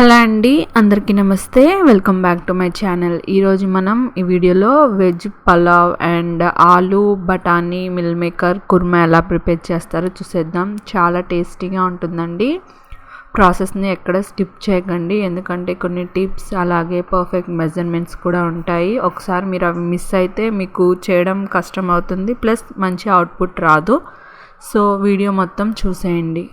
Hello అండి అందరికీ నమస్తే. Welcome back to my channel ఈరోజు మనం ఈ వీడియోలో వెజ్ పలావ్ అండ్ ఆలు బఠానీ మిల్ మేకర్ కుర్మా ఎలా ప్రిపేర్ చేస్తారో చూసేద్దాం. చాలా టేస్టీగా ఉంటుందండి. ప్రాసెస్ని ఎక్కడ స్టిప్ చేయకండి. ఎందుకంటే కొన్ని టిప్స్ అలాగే పర్ఫెక్ట్ మెజర్మెంట్స్ కూడా ఉంటాయి. ఒకసారి మీరు అవి మిస్ అయితే మీకు చేయడం కష్టం అవుతుంది. ప్లస్ మంచి అవుట్పుట్ రాదు. సో వీడియో మొత్తం చూసేయండి.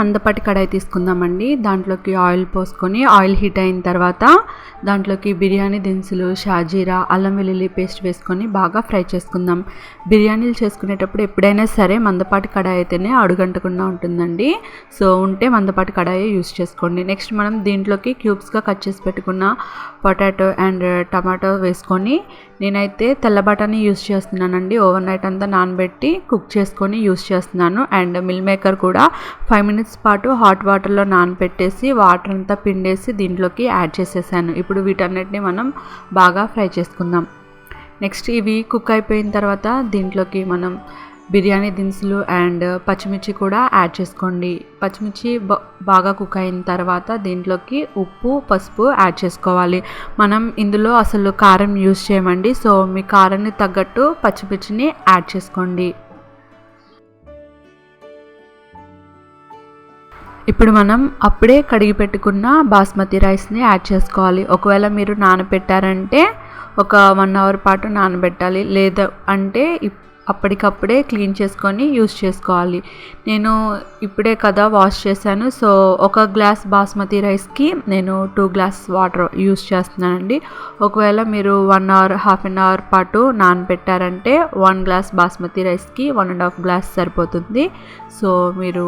మందపాటి కడాయి తీసుకుందామండి. దాంట్లోకి ఆయిల్ పోసుకొని ఆయిల్ హీట్ అయిన తర్వాత దాంట్లోకి బిర్యానీ దినుసులు షాజీరా అల్లం వెల్లుల్లి పేస్ట్ వేసుకొని బాగా ఫ్రై చేసుకుందాం. బిర్యానీలు చేసుకునేటప్పుడు ఎప్పుడైనా సరే మందపాటి కడాయి అయితేనే అడుగంటకుండా ఉంటుందండి. సో ఉంటే మందపాటి కడాయి యూస్ చేసుకోండి. నెక్స్ట్ మనం దీంట్లోకి క్యూబ్స్గా కట్ చేసి పెట్టుకున్న పొటాటో అండ్ టమాటో వేసుకొని నేనైతే తెల్ల బఠానీ యూస్ చేస్తున్నానండి. ఓవర్ నైట్ అంతా నానబెట్టి కుక్ చేసుకొని యూస్ చేస్తున్నాను. అండ్ మిల్ మేకర్ కూడా ఫైవ్ మినిట్స్ పాటు హాట్ వాటర్లో నానబెట్టేసి వాటర్ అంతా పిండేసి దీంట్లోకి యాడ్ చేసేసాను. ఇప్పుడు వీటన్నిటిని మనం బాగా ఫ్రై చేసుకుందాం. నెక్స్ట్ ఇవి కుక్ అయిపోయిన తర్వాత దీంట్లోకి మనం బిర్యానీ దినుసులు అండ్ పచ్చిమిర్చి కూడా యాడ్ చేసుకోండి. పచ్చిమిర్చి బాగా కుక్ అయిన తర్వాత దీంట్లోకి ఉప్పు పసుపు యాడ్ చేసుకోవాలి. మనం ఇందులో అసలు కారం యూస్ చేయమండి. సో మీ కారాన్ని తగ్గట్టు పచ్చిమిర్చిని యాడ్ చేసుకోండి. ఇప్పుడు మనం అప్పుడే కడిగి పెట్టుకున్న బాస్మతి రైస్ని యాడ్ చేసుకోవాలి. ఒకవేళ మీరు నానబెట్టారంటే ఒక వన్ అవర్ పాటు నానబెట్టాలి. లేదా అంటే అప్పటికప్పుడే క్లీన్ చేసుకొని యూస్ చేసుకోవాలి. నేను ఇప్పుడే కదా వాష్ చేశాను. సో ఒక గ్లాస్ బాస్మతి రైస్కి నేను టూ గ్లాస్ వాటర్ యూస్ చేస్తున్నానండి. ఒకవేళ మీరు one hour half an hour పాటు నానబెట్టారంటే వన్ గ్లాస్ బాస్మతి రైస్కి వన్ అండ్ హాఫ్ గ్లాస్ సరిపోతుంది. సో మీరు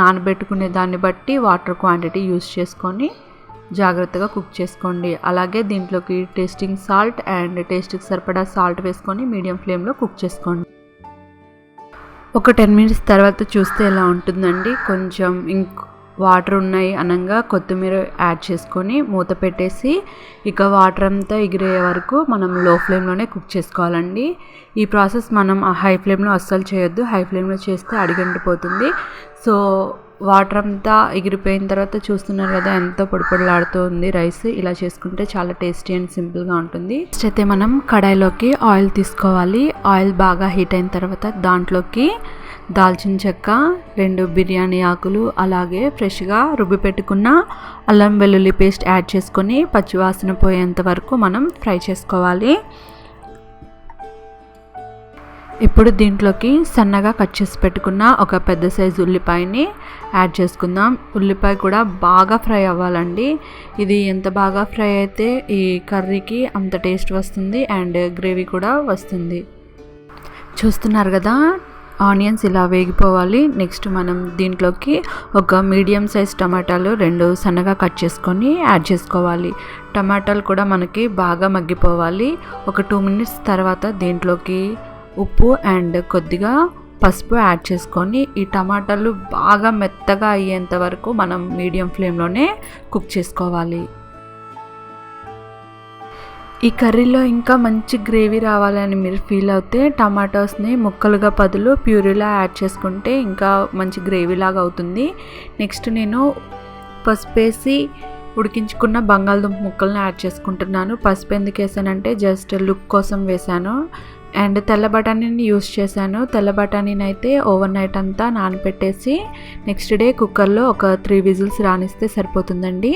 నానబెట్టుకునే దాన్ని బట్టి వాటర్ క్వాంటిటీ యూస్ చేసుకొని జాగ్రత్తగా కుక్ చేసుకోండి. అలాగే దీంట్లోకి టేస్టింగ్ సాల్ట్ అండ్ టేస్ట్కి సరిపడా సాల్ట్ వేసుకొని మీడియం ఫ్లేమ్లో కుక్ చేసుకోండి. ఒక టెన్ మినిట్స్ తర్వాత చూస్తే ఎలా ఉంటుందండి? కొంచెం ఇంక్ వాటర్ ఉన్నాయి అనగా కొత్తిమీర యాడ్ చేసుకొని మూత పెట్టేసి ఇక వాటర్ అంతా ఎగిరే వరకు మనం లో ఫ్లేమ్లోనే కుక్ చేసుకోవాలండి. ఈ ప్రాసెస్ మనం హై ఫ్లేమ్లో అస్సలు చేయొద్దు. హై ఫ్లేమ్లో చేస్తే అడిగంటిపోతుంది. సో వాటర్ అంతా ఎగిరిపోయిన తర్వాత చూస్తున్నారు కదా ఎంతో పొడిపొడిలాడుతూ ఉంది రైస్. ఇలా చేసుకుంటే చాలా టేస్టీ అండ్ సింపుల్గా ఉంటుంది. నెక్స్ట్ అయితే మనం కడాయిలోకి ఆయిల్ తీసుకోవాలి. ఆయిల్ బాగా హీట్ అయిన తర్వాత దాంట్లోకి దాల్చిన చెక్క రెండు బిర్యానీ ఆకులు అలాగే ఫ్రెష్గా రుబ్బి పెట్టుకున్న అల్లం వెల్లుల్లి పేస్ట్ యాడ్ చేసుకొని పచ్చివాసన పోయేంత వరకు మనం ఫ్రై చేసుకోవాలి. ఇప్పుడు దీంట్లోకి సన్నగా కట్ చేసి పెట్టుకున్న ఒక పెద్ద సైజు ఉల్లిపాయని యాడ్ చేసుకుందాం. ఉల్లిపాయ కూడా బాగా ఫ్రై అవ్వాలండి. ఇది ఎంత బాగా ఫ్రై అయితే ఈ కర్రీకి అంత టేస్ట్ వస్తుంది అండ్ గ్రేవీ కూడా వస్తుంది. చూస్తున్నారు కదా ఆనియన్స్ ఇలా వేగిపోవాలి. నెక్స్ట్ మనం దీంట్లోకి ఒక మీడియం సైజ్ టమాటాలు రెండు సన్నగా కట్ చేసుకొని యాడ్ చేసుకోవాలి. టమాటాలు కూడా మనకి బాగా మగ్గిపోవాలి. ఒక టూ మినిట్స్ తర్వాత దీంట్లోకి ఉప్పు అండ్ కొద్దిగా పసుపు యాడ్ చేసుకొని ఈ టమాటాలు బాగా మెత్తగా అయ్యేంత వరకు మనం మీడియం ఫ్లేమ్లోనే కుక్ చేసుకోవాలి. ఈ కర్రీలో ఇంకా మంచి గ్రేవీ రావాలని మీరు ఫీల్ అవుతే టమాటోస్ని ముక్కలుగా బదులు ప్యూరీలా యాడ్ చేసుకుంటే ఇంకా మంచి గ్రేవీ లాగా అవుతుంది. నెక్స్ట్ నేను పసుపు వేసి ఉడికించుకున్న బంగాళదుంప ముక్కల్ని యాడ్ చేసుకుంటున్నాను. పసుపు ఎందుకు వేసానంటే జస్ట్ లుక్ కోసం వేసాను. అండ్ తెల్ల బఠానీని యూస్ చేశాను. తెల్ల బఠానీని అయితే ఓవర్ నైట్ అంతా నానపెట్టేసి నెక్స్ట్ డే కుక్కర్లో ఒక త్రీ విజిల్స్ రానిస్తే సరిపోతుందండి.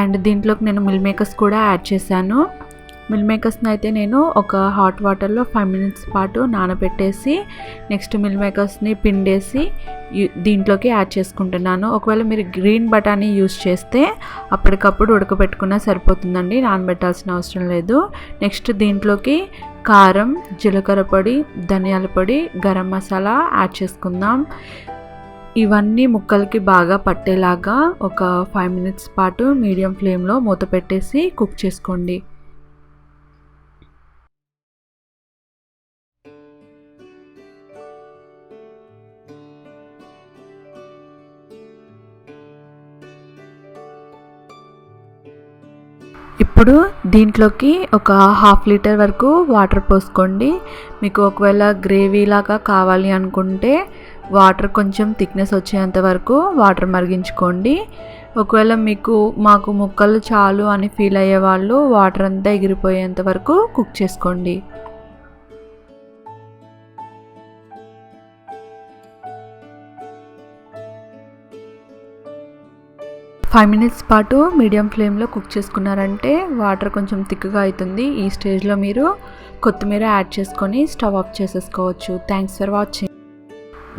అండ్ దీంట్లోకి నేను మిల్ మేకర్స్ కూడా యాడ్ చేశాను. మిల్ మేకర్స్ని అయితే నేను ఒక హాట్ వాటర్లో ఫైవ్ మినిట్స్ పాటు నానబెట్టేసి నెక్స్ట్ మిల్ మేకర్స్ని పిండేసి దీంట్లోకి యాడ్ చేసుకుంటున్నాను. ఒకవేళ మీరు గ్రీన్ బఠానీ యూస్ చేస్తే అప్పటికప్పుడు ఉడకబెట్టుకున్నా సరిపోతుందండి నానబెట్టాల్సిన అవసరం లేదు. నెక్స్ట్ దీంట్లోకి కారం జీలకర్ర పొడి ధనియాల పొడి గరం మసాలా యాడ్ చేసుకుందాం. ఇవన్నీ ముక్కలకి బాగా పట్టేలాగా ఒక ఫైవ్ మినిట్స్ పాటు మీడియం ఫ్లేమ్లో మూత పెట్టేసి కుక్ చేసుకోండి. ఇప్పుడు దీంట్లోకి ఒక హాఫ్ లీటర్ వరకు వాటర్ పోసుకోండి. మీకు ఒకవేళ గ్రేవీ లాగా కావాలి అనుకుంటే వాటర్ కొంచెం థిక్నెస్ వచ్చేంత వరకు వాటర్ మరిగించుకోండి. ఒకవేళ మీకు మాకు ముక్కలు చాలు అని ఫీల్ అయ్యే వాళ్ళు వాటర్ అంతా ఎగిరిపోయేంత వరకు కుక్ చేసుకోండి. ఫైవ్ మినిట్స్ పాటు మీడియం ఫ్లేమ్లో కుక్ చేసుకున్నారంటే వాటర్ కొంచెం థిక్గా అవుతుంది. ఈ స్టేజ్లో మీరు కొత్తిమీర యాడ్ చేసుకొని స్టవ్ ఆఫ్ చేసేసుకోవచ్చు. థ్యాంక్స్ ఫర్ వాచింగ్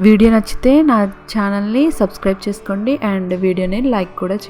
వీడియో నచ్చితే నా ఛానల్ని సబ్స్క్రైబ్ చేసుకోండి. అండ్ వీడియోని లైక్ కూడా చేయండి.